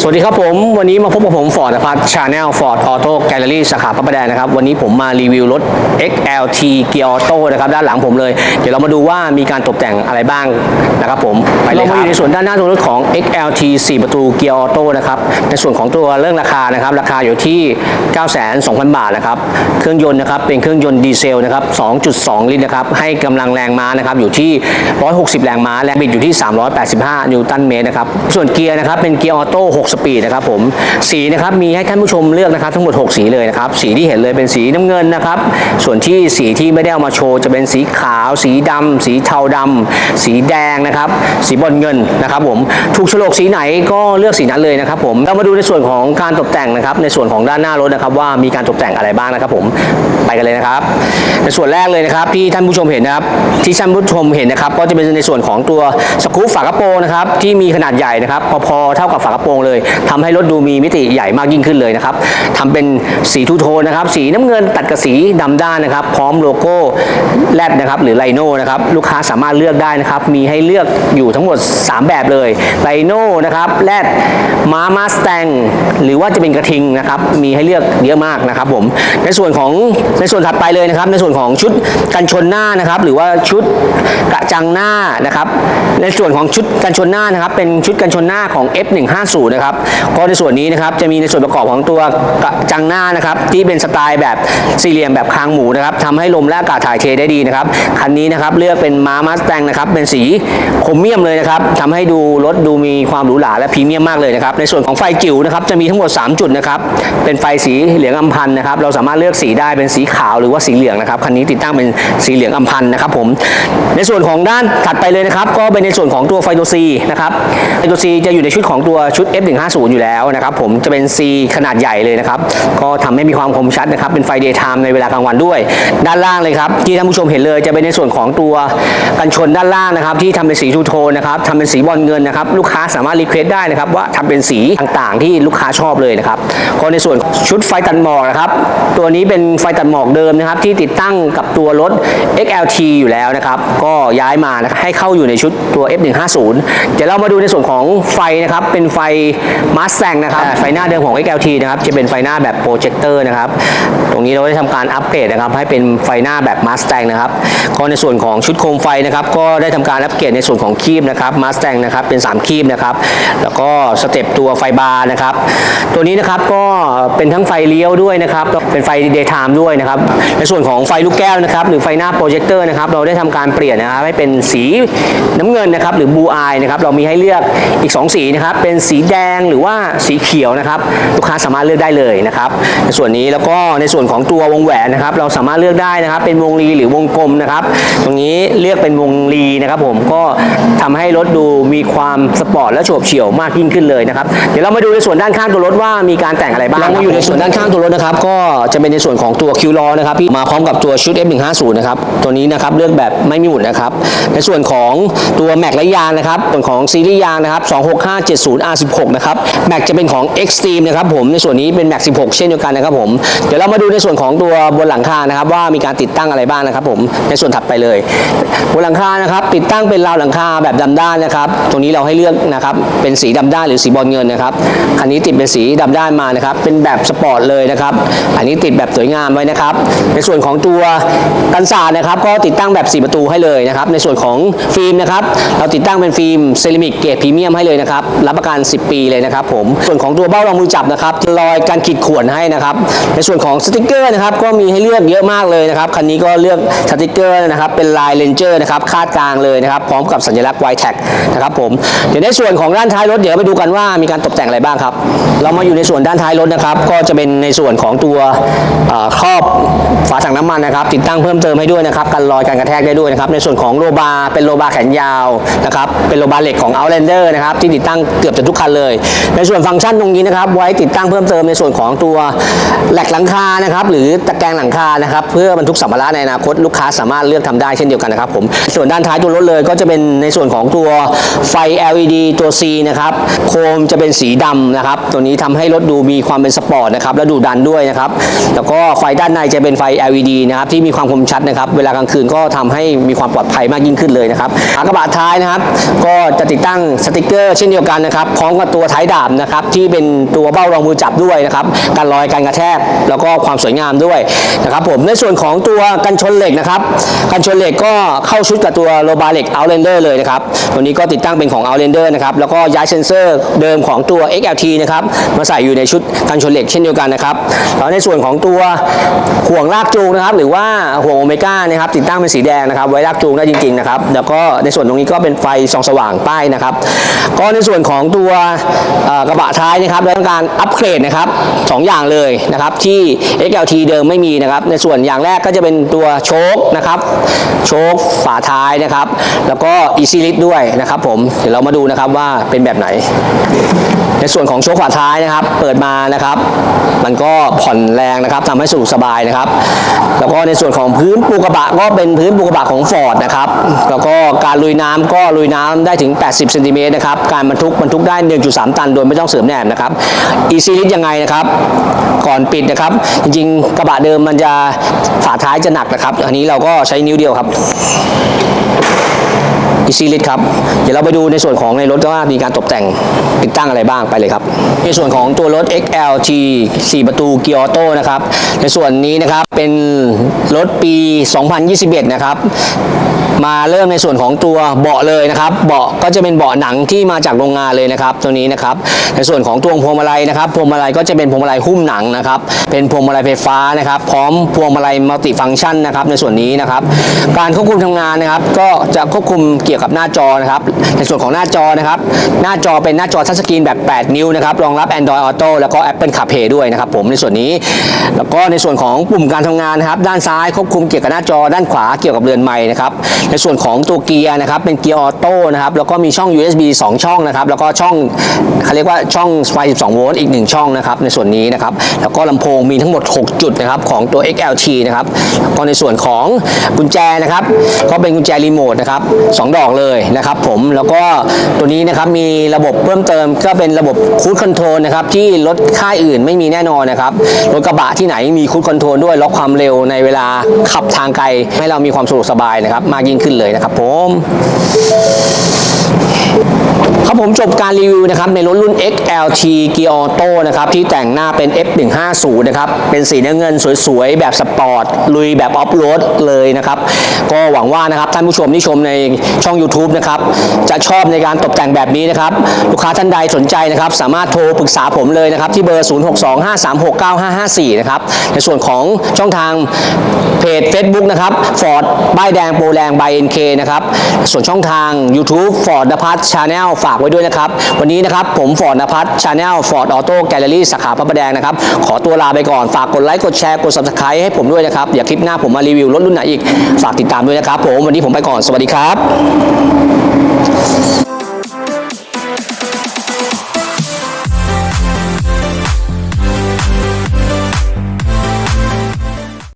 สวัสดีครับผม วันนี้มาพบกับผมฟอร์ดพัฒชาแนลฟอร์ดออโต้แกลเลอรี่สาขาพระประแดงนะครับ วันนี้ผมมารีวิวรถ XLT Gear Auto นะครับด้านหลังผมเลย เดี๋ยวเรามาดูว่ามีการตกแต่งอะไรบ้างนะครับผมไปเลยครับเรามาอยู่ในส่วนด้านหน้าตัวรถของ XLT 4 ประตู Gear Auto นะครับในส่วนของตัวเรื่องราคานะครับราคาอยู่ที่9,200,000 บาทนะครับเครื่องยนต์นะครับเป็นเครื่องยนต์ดีเซลนะครับ 2.2 ลิตรนะครับให้กำลังแรงม้านะครับอยู่ที่ 160 แรงม้าแรงบิดอยู่ที่ 385 นิวตันเมตรนะครับส่วนเกียร์นะครับเป็นเกียร์ออโต้6 สปีดนะครับผมสีนะครับมีให้ท่านผู้ชมเลือกนะครับทั้งหมด 6 สีเลยนะครับสีที่เห็นเลยเป็นสีน้ำเงินนะครับส่วนที่สีที่ไม่ได้เอามาโชว์จะเป็นสีขาว สีดำสีเทาดำสีแดงนะครับสีบอลเงินนะครับผมถูกโฉลกสีไหนก็เลือกสีนั้นเลยนะครับผมเรามาดูในส่วนของการตกแต่งนะครับในส่วนของด้านหน้ารถนะครับว่ามีการตกแต่งอะไรบ้างนะครับผมไปกันเลยนะครับ ในส่วนแรกเลยนะครับที่ท่านผู้ชมเห็นนะครับที่ท่านผู้ชมเห็นนะครับก็จะเป็นในส่วนของตัวสกรูปฝากระโปรงนะครับที่มีขนาดใหญ่นะครับพอๆเท่ากับฝากระโปรงเลยทำให้รถดูมีมิติใหญ่มากยิ่งขึ้นเลยนะครับทำเป็นสีทูโทนนะครับ สีน้ำเงินตัดกับสีดำด้านนะครับ พร้อมโลโก้แรดนะครับหรือไลโน่นะครับลูกค้าสามารถเลือกได้นะครับ มีให้เลือกอยู่ทั้งหมด 3 แบบเลยไลโน่นะครับแรดม้ามาสแตงหรือว่าจะเป็นกระทิงนะครับมีให้เลือกเยอะมากนะครับผมในส่วนของในส่วนถัดไปเลยนะครับ ในส่วนของชุดกันชนหน้านะครับ หรือว่าชุดกระจังหน้านะครับ ในส่วนของชุดกันชนหน้านะครับ เป็นชุดกันชนหน้าของ F150 นะครับก็ในส่วนนี้นะครับจะมีในส่วนประกอบของตัวจังหน้านะครับ ที่เป็นสไตล์แบบสี่เหลี่ยมแบบคางหมูนะครับทำให้ลมและอากาศถ่ายเทได้ดีนะครับคันนี้นะครับเลือกเป็นม้ามาสแตงนะครับเป็นสีโครเมียมเลยนะครับทำให้ดูรถดูมีความหรูหราและพรีเมียมมากเลยนะครับในส่วนของไฟจิ๋วนะครับจะมีทั้งหมด 3 จุดนะครับเป็นไฟสีเหลืองอำพันนะครับเราสามารถเลือกสีได้เป็นสีขาวหรือว่าสีเหลืองนะครับคันนี้ติดตั้งเป็นสีเหลืองอำพันนะครับผมในส่วนของด้านถัดไปเลยนะครับ ก็เป็นในส่วนของตัวไฟตัว C นะครับไฟตัว C จะอยู่ในชุดของตัวชุด150 อยู่แล้วนะครับผมจะเป็น C ขนาดใหญ่เลยนะครับ ก็ทำให้มีความคมชัดนะครับ เป็นไฟ daytime ในเวลากลางวันด้วย ด้านล่างเลยครับ ที่ท่านผู้ชมเห็นเลยจะเป็นในส่วนของตัวกันชนด้านล่างนะครับ ที่ทำเป็นสีทูโทนนะครับทำเป็นสีบอลเงินนะครับ ลูกค้าสามารถรีเควสได้นะครับว่าทำเป็นสีต่างๆ ที่ลูกค้าชอบเลยนะครับก็ในส่วนชุดไฟตัดหมอกนะครับ ตัวนี้เป็นไฟตัดหมอกเดิมนะครับ ที่ติดตั้งกับตัวรถ XLT อยู่แล้วนะครับ ก็ย้ายมาให้เข้าอยู่ในชุดตัว F150 เดี๋ยวเรามาดูในส่วนของไฟนะครับ เป็นไฟมาสแ n งนะครับไฟหน้าเดิมของ XLT นะครับจะเป็นไฟหน้าแบบโปรเจคเตอร์นะครับตรงนี้เราได้ทำการอัปเกรดนะครับให้เป็นไฟหน้าแบบมาสแ n งนะครับก็ในส่วนของชุดโคมไฟนะครับก็ได้ทำการอัปเกรดในส่วนของคีบนะครับมาสแ n งนะครับเป็น 3 คีบนะครับแล้วก็สเต็ปตัวไฟบาร์นะครับตัวนี้นะครับก็เป็นทั้งไฟเลี้ยวด้วยนะครับเป็นไฟ daytime ด้วยนะครับในส่วนของไฟลูกแก้วนะครับหรือไฟหน้าโปรเจคเตอร์นะครับเราได้ทำการเปลี่ยนนะครับให้เป็นสีน้ำเงินนะครับหรือบูอายนะครับเรามีให้เลือกอีก 2 สีนะครับเป็นสีแดงหรือว่าสีเขียวนะครับลูกค้าสามารถเลือกได้เลยนะครับในส่วนนี้แล้วก็ในส่วนของตัววงแหวนนะครับ เราสามารถเลือกได้นะครับ เป็นวงรีหรือวงกลมนะครับ ตรงนี้เลือกเป็นวงรีนะครับผมก็ทำให้รถดูมีความสปอร์ตและโฉบเฉี่ยวมากยิ่งขึ้นเลยนะครับเดี๋ยวเรามาดูในส่วนด้านข้างตัวรถว่ามีการแต่งอะไรบ้างเรามาอยู่ในส่วนด้านข้างตัวรถนะครับ ก็จะเป็นในส่วนของตัวคิวล้อนะครับที่มาพร้อมกับตัวชุด F150 นะครับตัวนี้นะครับเลือกแบบไม่มีหมุนนะครับ ในส่วนของตัวแม็กและยางนะครับส่วนของซีรีส์ยางนะครับ 26570 R16 นะครับแม็กจะเป็นของ Extreme นะครับผมในส่วนนี้เป็นแม็ก16 เช่นเดียวกันนะครับผมเดี๋ยวเรามาดูในส่วนของตัวบนหลังคานะครับว่ามีการติดตั้งอะไรบ้างนะครับผมในส่วนถัดไปเลยบนหลังคานะครับติดตั้งเป็นราวหลังคาแบบดำด้านนะครับตรงนี้เราให้เลือกนะครับเป็นสีดำด้านหรือสีบอลเงินนะครับคันนี้ติดเป็นสีดำด้านมานะครับเป็นแบบสปอร์ตเลยนะครับอันนี้ติดแบบสวยงามไว้นะครับในส่วนของตัวกันศาสนะครับก็ติดตั้งแบบ 4 ประตูให้เลยนะครับในส่วนของฟิล์มนะครับเราติดตั้งเป็นฟิล์มเซรามิกเกรดพรีเมียมให้เลยนะครับรับประกัน 10 ปีเลยนะครับผมส่วนของตัวเบ้ารองมือจับนะครับรอยการขีดข่วนให้นะครับ ในส่วนของสติกเกอร์นะครับก็มีให้เลือกเยอะมากเลยนะครับคันนี้ก็เลือกสติกเกอร์นะครับเป็นลายเลนเจอร์นะครับคาดกลางเลยนะครับพร้อมกับสัญลักษณ์ไวแท็กนะครับผมเดี๋ยวในส่วนของด้านท้ายรถเดี๋ยวไปดูกันว่ามีการตกแต่งอะไรบ้างครับ เรามาอยู่ในส่วนด้านท้ายรถนะครับ ก็จะเป็นในส่วนของตัวครอบฝาถังน้ำมันนะครับ ติดตั้งเพิ่มเติมให้ด้วยนะครับกันรอยการกระแทกได้ด้วยนะครับ ในส่วนของโลบาร์เป็นโลบาร์แขนยาวนะครับเป็นโลบาร์เหล็กของ Outlander นะครับที่ติดตั้งเกือบจะทุกคันเลยในส่วนฟังก์ชันตรงนี้นะครับ ไว้ติดตั้งเพิ่มเติมในส่วนของตัวแหลกหลังคานะครับ หรือตะแกรงหลังคานะครับ เพื่อบรรทุกสัมภาระในอนาคตลูกค้าสามารถเลือกทำได้เช่นเดียวกันนะครับผมส่วนด้านท้ายตัวรถเลยก็จะเป็นในส่วนของตัวไฟ LED ตัว C นะครับโคมจะเป็นสีดำนะครับตัวนี้ทำให้รถดูมีความเป็นสปอร์ตนะครับและดูดันด้วยนะครับแล้วก็ไฟด้านในจะเป็นไฟ LED นะครับที่มีความคมชัดนะครับ เวลากลางคืนก็ทำให้มีความปลอดภัยมากยิ่งขึ้นเลยนะครับฝากระบะท้ายนะครับ ก็จะติดตั้งสติกเกอร์เช่นเดียวกันนะครับพร้อมกับตัวท้ายดาบนะครับที่เป็นตัวเบ้ารองมือจับด้วยนะครับการลอยการกระแทกแล้วก็ความสวยงามด้วยนะครับผมในส่วนของตัวกันชนเหล็กนะครับกันชนเหล็กก็เข้าชุดกับตัวโลบาเหล็ก Outlander เลยนะครับตัวนี้ก็ติดตั้งเป็นของ Outlander นะครับแล้วก็ย้ายเซนเซอร์เดิมของตัว XLT นะครับมาใส่อยู่ในชุดกันชนเหล็กเช่นเดียวกันนะครับแล้วในส่วนของตัวห่วงลากจูงนะครับหรือว่าห่วงโอเมก้านะครับติดตั้งเป็นสีแดงนะครับไว้ลากจูงได้จริงๆนะครับแล้วก็ในส่วนตรงนี้ก็เป็นไฟส่องสว่างป้ายนะครับก็ในส่วนของตัวกระบะท้ายนะครับเราต้องการอัปเกรดนะครับสองอย่างเลยนะครับที่ XLT เดิมไม่มีนะครับ ในส่วนอย่างแรกก็จะเป็นตัวโชคนะครับโชคฝาท้ายนะครับ แล้วก็ Easy Lift ด้วยนะครับผมเดี๋ยวเรามาดูนะครับว่าเป็นแบบไหน ในส่วนของโชคฝาท้ายนะครับ เปิดมานะครับ มันก็ผ่อนแรงนะครับทำให้สะดวกสบายนะครับ แล้วก็ในส่วนของพื้นปูกระบะก็เป็นพื้นปูกระบะของ Ford นะครับแล้วก็การลุยน้ำก็ลุยน้ำได้ถึง 80เซนติเมตรนะครับการบรรทุกบรรทุกได้ 1.3ตันโดยไม่ต้องเสริมแหนบนะครับอีซีลิสยังไงนะครับ ก่อนปิดนะครับ จริงๆ กระบะเดิมมันจะฝาท้ายจะหนักนะครับ อันนี้เราก็ใช้นิ้วเดียวครับ อีซีลิทครับเดี๋ยวเราไปดูในส่วนของในรถว่ามีการตกแต่งติดตั้งอะไรบ้างไปเลยครับ ในส่วนของตัวรถ XLT 4 ประตูเกียร์ออโต้นะครับในส่วนนี้นะครับเป็นรถปี 2021 นะครับมาเริ่มในส่วนของตัวเบาะเลยนะครับ เบาะก็จะเป็นเบาะหนังที่มาจากโรงงานเลยนะครับ ตัวนี้นะครับ ในส่วนของตัวพวงมาลัยนะครับพวงมาลัยก็จะเป็นพวงมาลัยหุ้มหนังนะครับ เป็นพวงมาลัยไฟฟ้านะครับ พร้อมพวงมาลัยมัลติฟังก์ชันนะครับ ในส่วนนี้นะครับ การควบคุมทำงานนะครับ ก็จะควบคุมเกี่ยวกับหน้าจอนะครับ ในส่วนของหน้าจอนะครับ หน้าจอเป็นหน้าจอทัชสกรีนแบบ 8 นิ้วนะครับ รองรับ Android Auto แล้วก็ Apple CarPlay ด้วยนะครับผมในส่วนนี้ แล้วก็ในส่วนของปุ่มการทำงานนะครับ ด้านซ้ายควบคุมเกี่ยวกับหน้าจอ ด้านขวาเกี่ยวกับเรือนไม้นะครับ ในส่วนของตัวเกียร์นะครับ เป็นเกียร์ออโต้นะครับ แล้วก็มีช่อง USB 2 ช่องนะครับ แล้วก็ช่องเขาเรียกว่าช่องไฟ12 โวลต์อีก 1 ช่องนะครับ ในส่วนนี้นะครับ แล้วก็ลำโพงมีทั้งหมด 6 จุดนะครับของตัว XLT นะครับ แล้วก็ในส่วนของกุญแจนะครับ ก็เป็นกุญแจรีโมทนะครับสองดอกเลยนะครับผมแล้วก็ตัวนี้นะครับมีระบบเพิ่มเติมก็เป็นระบบคูดคอนโทรลนะครับที่รถค่ายอื่นไม่มีแน่นอนนะครับรถกระบะที่ไหนมีคูดคอนโทรลด้วยล็อกความเร็วในเวลาขับทางไกล ให้เรามีความสะดวกสบายนะครับ มากยิ่งขึ้นเลยนะครับผม ผมจบการรีวิวนะครับในรถรุ่น XLT Gear Auto นะครับที่แต่งหน้าเป็น F150 นะครับเป็นสีน้ำเงินสวยๆ แบบสปอร์ต ลุยแบบออฟโรดเลยนะครับก็หวังว่านะครับท่านผู้ชมที่ชมในช่อง YouTube นะครับจะชอบในการตกแต่งแบบนี้นะครับลูกค้าท่านใดสนใจนะครับสามารถโทรปรึกษาผมเลยนะครับที่เบอร์ 0625369554 นะครับในส่วนของช่องทางเพจ Facebook นะครับ Ford ป้ายแดงโปรแรง by NK นะครับส่วนช่องทาง YouTube Ford นภัสชาแนลฝากไว้ด้วยนะครับ วันนี้นะครับผมฟอร์ดนภัสชาแนลฟอดออโต้แกลเลอรี่สาขาพระประแดงนะครับ ขอตัวลาไปก่อน ฝากกดไลค์กดแชร์กดซับสไครต์ให้ผมด้วยนะครับเดี๋ยวคลิปหน้าผมมารีวิวรถรุ่นไหนอีก ฝากติดตามด้วยนะครับผมวันนี้ผมไปก่อนสวัสดีครับ